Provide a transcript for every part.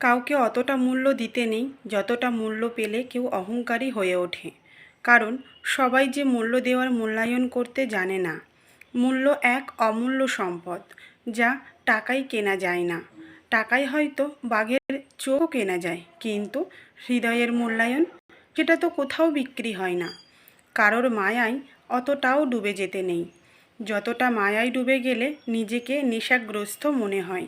কাউকে অতটা মূল্য দিতে নেই, যতটা মূল্য পেলে কেউ অহংকারী হয়ে ওঠে। কারণ, সবাই যে মূল্য দেওয়ার মূল্যায়ন করতে জানে না। মূল্য এক অমূল্য সম্পদ, যা টাকায় কেনা যায় না। টাকায় হয়তো বাঘের চোখও কেনা যায়, কিন্তু হৃদয়ের মূল্যায়ন, সেটা তো কোথাও বিক্রি হয় না। কারোর মায়ায় অতটাও ডুবে যেতে নেই। যতটা মায়ায় ডুবে গেলে নিজেকে নেশাগ্রস্ত মনে হয়।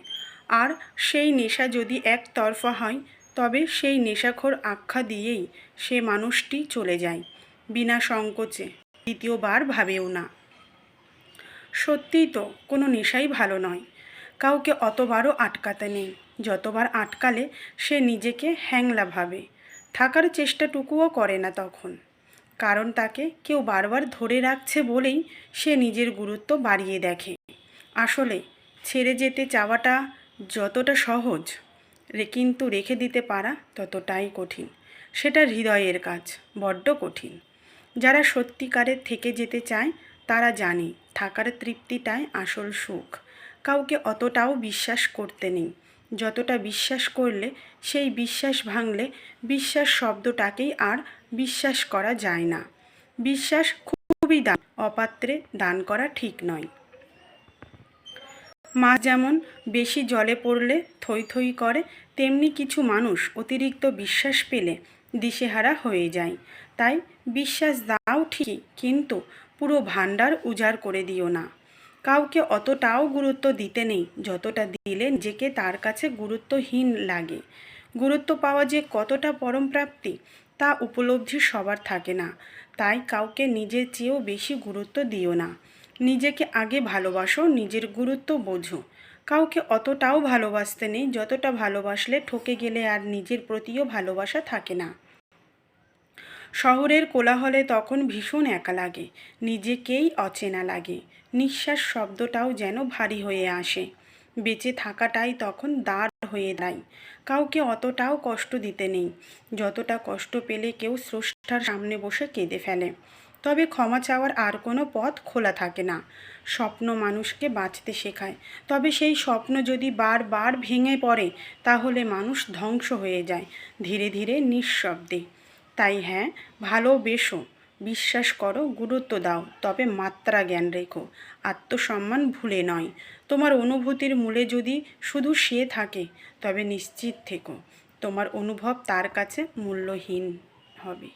আর সেই নেশা যদি একতরফা হয়, তবে সেই নেশাখোর আখ্যা দিয়েই সে মানুষটি চলে যায়, বিনা সংকোচে। দ্বিতীয়বার ভাবেও না। সত্যিই তো কোনো নেশাই ভালো নয়। কাউকে অতবারও আটকাতে নেই। যতবার আটকালে সে নিজেকে হ্যাংলা ভাবে। থাকার চেষ্টাটুকুও করে না তখন। কারণ তাকে কেউ বারবার ধরে রাখছে বলেই সে নিজের গুরুত্ব বাড়িয়ে দেখে। আসলে ছেড়ে যেতে চাওয়াটা যতটা সহজ কিন্তু রেখে দিতে পারা ততটাই কঠিন। সেটা হৃদয়ের কাজ, বড্ড কঠিন। যারা সত্যিকারের থেকে যেতে চায়, তারা জানে থাকার তৃপ্তিটাই আসল সুখ। কাউকে অতটাও বিশ্বাস করতে নেই। যতটা বিশ্বাস করলে সেই বিশ্বাস ভাঙলে বিশ্বাস শব্দটাকেই আর বিশ্বাস করা যায় না। বিশ্বাস খুবই দান অপাত্রে দান করা ঠিক নয়। মাছ যেমন বেশি জলে পড়লে থই থই করে, তেমনি কিছু মানুষ অতিরিক্ত বিশ্বাস পেলে দিশেহারা হয়ে যায়। তাই বিশ্বাস দাও ঠিকই, কিন্তু পুরো ভাণ্ডার উজাড় করে দিও না। কাউকে অতটাও গুরুত্ব দিতে নেই, যতটা দিলে নিজেকে তার কাছে গুরুত্বহীন লাগে। গুরুত্ব পাওয়া যে কতটা পরম প্রাপ্তি, তা উপলব্ধি সবার থাকে না। তাই কাউকে নিজের চেয়েও বেশি গুরুত্ব দিও না। নিজেকে আগে ভালোবাসো, নিজের গুরুত্ব বোঝো। কাউকে অতটাও ভালোবাসতে নেই, যতটা ভালোবাসলে ঠকে গেলে আর নিজের প্রতিও ভালোবাসা থাকে না। শহরের কোলাহলে তখন ভীষণ একা লাগে, নিজেকেই অচেনা লাগে। নিঃশ্বাস শব্দটাও যেন ভারী হয়ে আসে। বেঁচে থাকাটাই তখন দাঁড় হয়ে দাঁড়ায় কাউকে অতটাও কষ্ট দিতে নেই। যতটা কষ্ট পেলে কেউ স্রষ্টার সামনে বসে কেঁদে ফেলে। তবে ক্ষমা চাওয়ার আর কোনো পথ খোলা থাকে না। স্বপ্ন মানুষকে বাঁচতে শেখায়। তবে সেই স্বপ্ন যদি বারবার ভেঙে পড়ে, তাহলে মানুষ ধ্বংস হয়ে যায়, ধীরে ধীরে নিঃশব্দে। তাই হ্যাঁ ভালোবেসো, বিশ্বাস করো, গুরুত্ব দাও, তবে মাত্রা জ্ঞান রেখো। আত্মসম্মান ভুলে নয়। তোমার অনুভূতির মূলে যদি শুধু সে থাকে, তবে নিশ্চিত থেকো, তোমার অনুভব তার কাছে মূল্যহীন হবে।